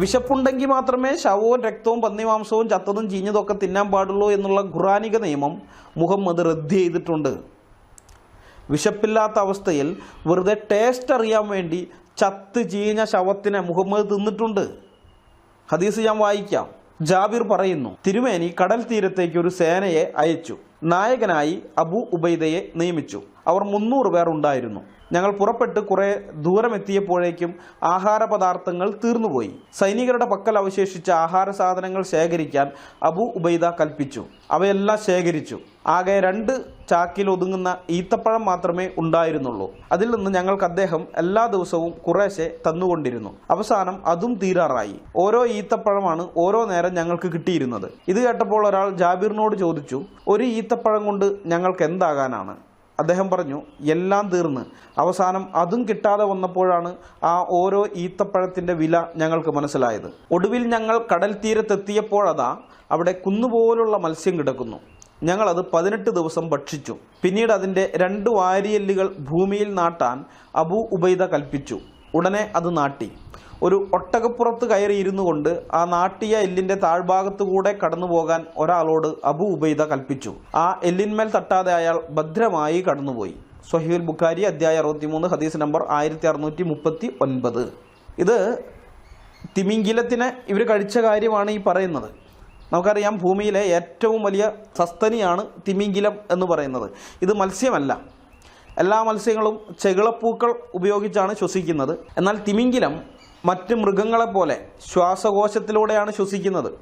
വിശപ്പുണ്ടെങ്കിൽ മാത്രമേ ശവവും രക്തവും പന്നിമാംസവും ചത്തതും ചീഞ്ഞതൊക്കെ തിന്നാൻ പാടുള്ളൂ എന്നുള്ള ഖുറാനിക നിയമം മുഹമ്മദ് റദ്ദ് ചെയ്തിട്ടുണ്ട്. വിശപ്പില്ലാത്ത അവസ്ഥയിൽ വെറുതെ ടേസ്റ്റ് അറിയാൻ വേണ്ടി ചത്ത് ചീഞ്ഞ ശവത്തിനെ മുഹമ്മദ് തിന്നിട്ടുണ്ട്. ഹദീസ് ഞാൻ വായിക്കാം. ജാബിർ പറയുന്നു തിരുമേനി കടൽ തീരത്തേക്ക് ഒരു സേനയെ അയച്ചു. നായകനായി അബു ഉബൈദയെ നിയമിച്ചു. അവർ മുന്നൂറ് പേർ ഉണ്ടായിരുന്നു. ഞങ്ങൾ പുറപ്പെട്ട് കുറെ ദൂരമെത്തിയപ്പോഴേക്കും ആഹാര പദാർത്ഥങ്ങൾ തീർന്നുപോയി. സൈനികരുടെ പക്കൽ അവശേഷിച്ച ആഹാര സാധനങ്ങൾ ശേഖരിക്കാൻ അബു ഉബൈദ കൽപ്പിച്ചു. അവയെല്ലാം ശേഖരിച്ചു. ആകെ രണ്ട് ചാക്കിൽ ഒതുങ്ങുന്ന ഈത്തപ്പഴം മാത്രമേ ഉണ്ടായിരുന്നുള്ളൂ. അതിൽ നിന്ന് ഞങ്ങൾക്ക് അദ്ദേഹം എല്ലാ ദിവസവും കുറേശ്ശെ തന്നുകൊണ്ടിരുന്നു. അവസാനം അതും തീരാറായി. ഓരോ ഈത്തപ്പഴമാണ് ഓരോ നേരം ഞങ്ങൾക്ക് കിട്ടിയിരുന്നത്. ഇത് കേട്ടപ്പോൾ ഒരാൾ ജാബിറിനോട് ചോദിച്ചു ഒരു ഈത്തപ്പഴം കൊണ്ട് ഞങ്ങൾക്ക് എന്താകാനാണ്? അദ്ദേഹം പറഞ്ഞു എല്ലാം തീർന്ന്. അവസാനം അതും കിട്ടാതെ വന്നപ്പോഴാണ് ആ ഓരോ ഈത്തപ്പഴത്തിന്റെ വില ഞങ്ങൾക്ക് മനസ്സിലായത്. ഒടുവിൽ ഞങ്ങൾ കടൽ തീരത്തെത്തിയപ്പോഴതാ അവിടെ കുന്നുപോലുള്ള മത്സ്യം കിടക്കുന്നു. ഞങ്ങളത് പതിനെട്ട് ദിവസം ഭക്ഷിച്ചു. പിന്നീട് അതിന്റെ രണ്ട് വാരിയല്ലുകൾ ഭൂമിയിൽ നാട്ടാൻ അബു ഉബൈദ കൽപ്പിച്ചു. ഉടനെ അത് നാട്ടി. ഒരു ഒട്ടകപ്പുറത്ത് കയറി ഇരുന്നു കൊണ്ട് ആ നാട്ടിയ എല്ലിന്റെ താഴ്ഭാഗത്തു കൂടെ കടന്നു പോകാൻ ഒരാളോട് അബു ഉബൈദ കൽപ്പിച്ചു. ആ എല്ലിന്മേൽ തട്ടാതെ അയാൾ ഭദ്രമായി കടന്നുപോയി. സൊഹീൽ ബുഖാരി അധ്യായ അറുപത്തിമൂന്ന് ഹദീസ് നമ്പർ ആയിരത്തി അറുന്നൂറ്റി മുപ്പത്തി ഒൻപത് ഇത് തിമിംഗിലത്തിനെ ഇവർ കഴിച്ച കാര്യമാണ് ഈ പറയുന്നത്. നമുക്കറിയാം ഭൂമിയിലെ ഏറ്റവും വലിയ സസ്തനിയാണ് തിമിംഗിലം എന്ന് പറയുന്നത്. ഇത് മത്സ്യമല്ല. എല്ലാ മത്സ്യങ്ങളും ചെകിളപ്പൂക്കൾ ഉപയോഗിച്ചാണ് ശ്വസിക്കുന്നത്. എന്നാൽ തിമിംഗിലം മറ്റ് മൃഗങ്ങളെപ്പോലെ ശ്വാസകോശത്തിലൂടെയാണ് ശ്വസിക്കുന്നത്.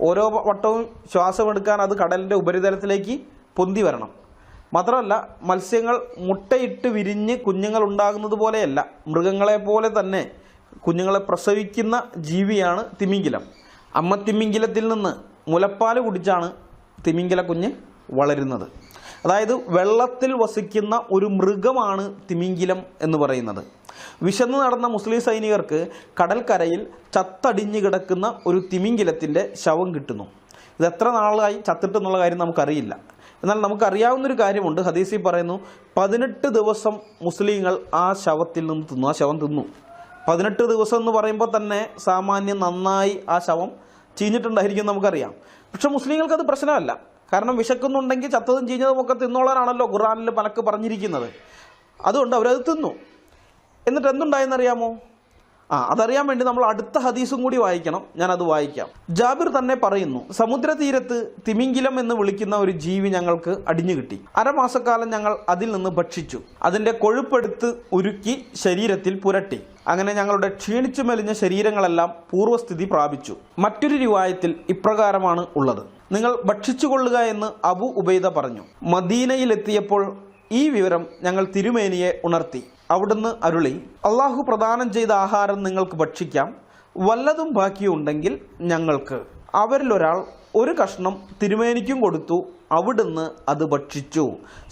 ഓരോ വട്ടവും ശ്വാസമെടുക്കാൻ അത് കടലിന്റെ ഉപരിതലത്തിലേക്ക് പൊന്തി വരണം. മാത്രമല്ല മത്സ്യങ്ങൾ മുട്ടയിട്ട് വിരിഞ്ഞ് കുഞ്ഞുങ്ങൾ ഉണ്ടാകുന്നത് പോലെയല്ല. മൃഗങ്ങളെ പോലെ തന്നെ കുഞ്ഞുങ്ങളെ പ്രസവിക്കുന്ന ജീവിയാണ് തിമിംഗിലം. അമ്മ തിമിംഗിലത്തിൽ നിന്ന് മുലപ്പാൽ കുടിച്ചാണ് തിമിംഗില കുഞ്ഞ് വളരുന്നത്. അതായത് വെള്ളത്തിൽ വസിക്കുന്ന ഒരു മൃഗമാണ് തിമിംഗിലം എന്ന് പറയുന്നത്. വിശന്നു നടന്ന മുസ്ലിം സൈനികർക്ക് കടൽക്കരയിൽ ചത്തടിഞ്ഞു കിടക്കുന്ന ഒരു തിമിംഗിലത്തിന്റെ ശവം കിട്ടുന്നു. ഇത് എത്ര നാളായി ചത്തിട്ടെന്നുള്ള കാര്യം നമുക്കറിയില്ല. എന്നാൽ നമുക്കറിയാവുന്നൊരു കാര്യമുണ്ട്. ഹദീസി പറയുന്നു പതിനെട്ട് ദിവസം മുസ്ലിങ്ങൾ ആ ശവത്തിൽ നിന്ന് തിന്നു ആ ശവം തിന്നു. പതിനെട്ട് ദിവസം എന്ന് പറയുമ്പോൾ തന്നെ സാമാന്യം നന്നായി ആ ശവം ചീഞ്ഞിട്ടുണ്ടായിരിക്കും നമുക്കറിയാം. പക്ഷെ മുസ്ലിങ്ങൾക്ക് അത് പ്രശ്നമല്ല. കാരണം വിശക്കുന്നുണ്ടെങ്കിൽ ചത്തതും ചീഞ്ഞതും ഒക്കെ തിന്നോളാനാണല്ലോ ഖുറാനിൽ പലക്ക് പറഞ്ഞിരിക്കുന്നത്. അതുകൊണ്ട് അവരത് തിന്നു. എന്നിട്ട് എന്തുണ്ടായെന്നറിയാമോ ആ അതറിയാൻ വേണ്ടി നമ്മൾ അടുത്ത ഹദീസും കൂടി വായിക്കണം. ഞാനത് വായിക്കാം. ജാബിർ തന്നെ പറയുന്നു സമുദ്രതീരത്ത് തിമിങ്കിലം എന്ന് വിളിക്കുന്ന ഒരു ജീവി ഞങ്ങൾക്ക് അടിഞ്ഞു കിട്ടി. അരമാസക്കാലം ഞങ്ങൾ അതിൽ നിന്ന് ഭക്ഷിച്ചു. അതിന്റെ കൊഴുപ്പെടുത്ത് ഉരുക്കി ശരീരത്തിൽ പുരട്ടി. അങ്ങനെ ഞങ്ങളുടെ ക്ഷീണിച്ചു മെലിഞ്ഞ ശരീരങ്ങളെല്ലാം പൂർവസ്ഥിതി പ്രാപിച്ചു. മറ്റൊരു രൂപായത്തിൽ ഇപ്രകാരമാണ് ഉള്ളത്. നിങ്ങൾ ഭക്ഷിച്ചുകൊള്ളുക എന്ന് അബു ഉബൈദ പറഞ്ഞു. മദീനയിലെത്തിയപ്പോൾ ഈ വിവരം ഞങ്ങൾ തിരുമേനിയെ ഉണർത്തി. അവിടുന്ന് അരുളി അള്ളാഹു പ്രദാനം ചെയ്ത ആഹാരം നിങ്ങൾക്ക് ഭക്ഷിക്കാം. വല്ലതും ബാക്കിയുണ്ടെങ്കിൽ ഞങ്ങൾക്ക്. അവരിലൊരാൾ ഒരു കഷ്ണം തിരുമേനിക്കും കൊടുത്തു. അവിടുന്ന് അത് ഭക്ഷിച്ചു.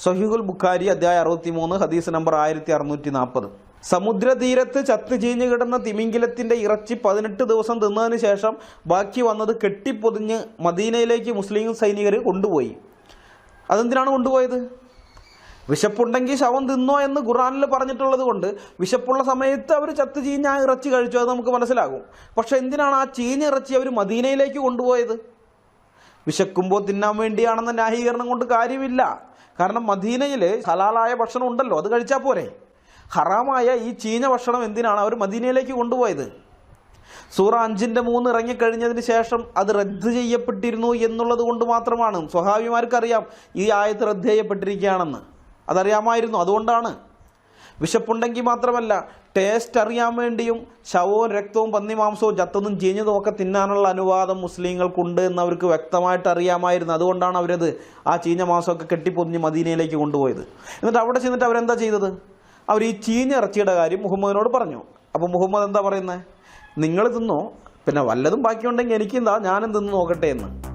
സഹിഹുൽ ബുഖാരി അധ്യായ അറുപത്തി മൂന്ന് ഹദീസ് നമ്പർ ആയിരത്തി അറുന്നൂറ്റി നാൽപ്പത് സമുദ്രതീരത്ത് ചത്ത് ചീഞ്ഞു കിടന്ന തിമിംഗിലത്തിന്റെ ഇറച്ചി പതിനെട്ട് ദിവസം തിന്നതിന് ശേഷം ബാക്കി വന്നത് കെട്ടിപ്പൊതിഞ്ഞ് മദീനയിലേക്ക് മുസ്ലിം സൈനികർ കൊണ്ടുപോയി. അതെന്തിനാണ് കൊണ്ടുപോയത്? വിശപ്പുണ്ടെങ്കിൽ ശവം തിന്നോ എന്ന് ഖുറാനിൽ പറഞ്ഞിട്ടുള്ളത് കൊണ്ട് വിശപ്പുള്ള സമയത്ത് അവർ ചത്ത് ചീഞ്ഞ ഇറച്ചി കഴിച്ചു അത് നമുക്ക് മനസ്സിലാകും. പക്ഷെ എന്തിനാണ് ആ ചീഞ്ഞ ഇറച്ചി അവർ മദീനയിലേക്ക് കൊണ്ടുപോയത്? വിശക്കുമ്പോൾ തിന്നാൻ വേണ്ടിയാണെന്ന ന്യായീകരണം കൊണ്ട് കാര്യമില്ല. കാരണം മദീനയിൽ ഹലാലായ ഭക്ഷണം ഉണ്ടല്ലോ അത് കഴിച്ചാൽ പോരെ. ഹറാമായ ഈ ചീഞ്ഞ ഭക്ഷണം എന്തിനാണ് അവർ മദീനയിലേക്ക് കൊണ്ടുപോയത്? സൂറ അഞ്ചിന്റെ മൂന്ന് ഇറങ്ങിക്കഴിഞ്ഞതിന് ശേഷം അത് റദ്ദ് ചെയ്യപ്പെട്ടിരുന്നു എന്നുള്ളത് കൊണ്ട് മാത്രമാണ്. സ്വഹാബിമാർക്കറിയാം ഈ ആയത്ത് റദ്ദ് ചെയ്യപ്പെട്ടിരിക്കുകയാണെന്ന്. അതറിയാമായിരുന്നു. അതുകൊണ്ടാണ്. വിശപ്പുണ്ടെങ്കിൽ മാത്രമല്ല ടേസ്റ്റ് അറിയാൻ വേണ്ടിയും ശവവും രക്തവും പന്നി മാംസവും ചത്തതും ചീഞ്ഞതും ഒക്കെ തിന്നാനുള്ള അനുവാദം മുസ്ലിങ്ങൾക്കുണ്ട് എന്ന് അവർക്ക് വ്യക്തമായിട്ട് അറിയാമായിരുന്നു. അതുകൊണ്ടാണ് അവരത് ആ ചീഞ്ഞ മാംസമൊക്കെ കെട്ടിപ്പൊതിഞ്ഞ് മദീനയിലേക്ക് കൊണ്ടുപോയത്. എന്നിട്ട് അവിടെ ചെന്നിട്ട് അവരെന്താ ചെയ്തത്? അവർ ഈ ചീഞ്ഞ ഇറച്ചിയുടെ കാര്യം മുഹമ്മദിനോട് പറഞ്ഞു. അപ്പോൾ മുഹമ്മദ് എന്താ പറയുന്നത് നിങ്ങൾ തിന്നോ. പിന്നെ വല്ലതും ബാക്കിയുണ്ടെങ്കിൽ എനിക്കെന്താ? ഞാനും തിന്ന് നോക്കട്ടെ എന്ന്.